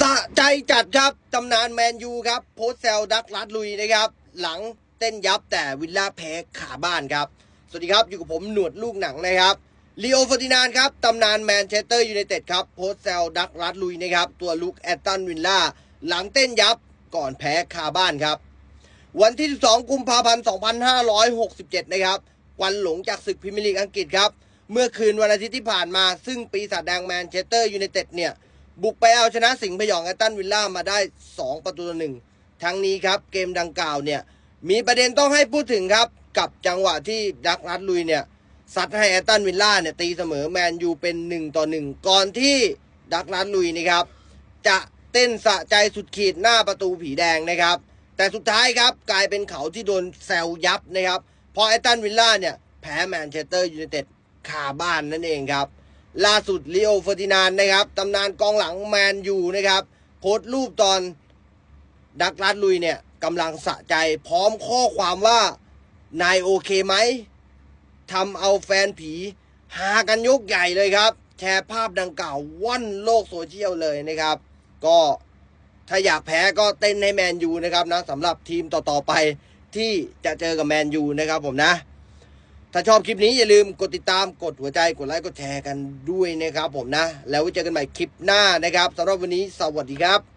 สะใจจัดครับ ตำนานแมนยูครับ โพสต์แซลดักลัดลุยนะครับ หลังเต้นยับแต่วิลล่าแพ้ขาบ้านครับ สวัสดีครับ อยู่กับผมหนวดลูกหนังนะครับลีโอฟอร์ดินานครับ ตำนานแมนเชสเตอร์ยูไนเต็ดครับ โพสต์แซลดักลัดลุยนะครับ ตัวลุกแอตตันวิลล่าหลังเต้นยับก่อนแพ้คาบ้านครับ วันที่ 12 กุมภาพันธ์ 2567 นะครับ วันหลงจากศึกพรีเมียร์ลีกอังกฤษครับ เมื่อคืนวันอาทิตย์ที่ผ่านมา ซึ่งปีศาจแดงแมนเชสเตอร์ยูไนเต็ดเนี่ย บุกไปเอาชนะสิงห์พยองแอตตันวิลล่ามาได้ 2 ประตูต่อหนึ่งทั้งนี้ครับเกมดังกล่าวเนี่ยมีประเด็นต้องให้พูดถึงครับ กับจังหวะที่ดักรัดลุยเนี่ยซัดให้แอตตันวิลล่าเนี่ยตีเสมอแมนยูเป็น 1 ต่อ 1 ก่อนที่ดักรัดลุยนะครับ จะเต้นสะใจสุดขีดหน้าประตูผีแดงนะครับ แต่สุดท้ายครับกลายเป็นเขาที่โดนแซวยับนะครับพราะแอตตันวิลล่าเนี่ยแพ้แมนเชสเตอร์ยูไนเต็ดคาบ้านนั่นเองครับ ล่าสุดลีโอเฟอร์ตินานด์นะครับตำนานกองหลังแมนยูนะครับ โพสต์รูปตอนดักลัดลุยเนี่ยกำลังสะใจพร้อมข้อความว่านายโอเคไหมทำเอาแฟนผีหากันยกใหญ่เลยครับ แชร์ภาพดังกล่าวว่อนโลกโซเชียลเลยนะครับ ก็ถ้าอยากแพ้ก็เต้นให้แมนยูนะครับนะสำหรับทีมต่อๆไปที่จะเจอกับแมนยูนะครับผมนะ ถ้าชอบคลิปนี้อย่าลืมกดติดตามกดหัวใจกดไลค์กดแชร์กันด้วยนะครับผมนะ แล้วไว้เจอกันใหม่คลิปหน้านะครับสำหรับวันนี้สวัสดีครับ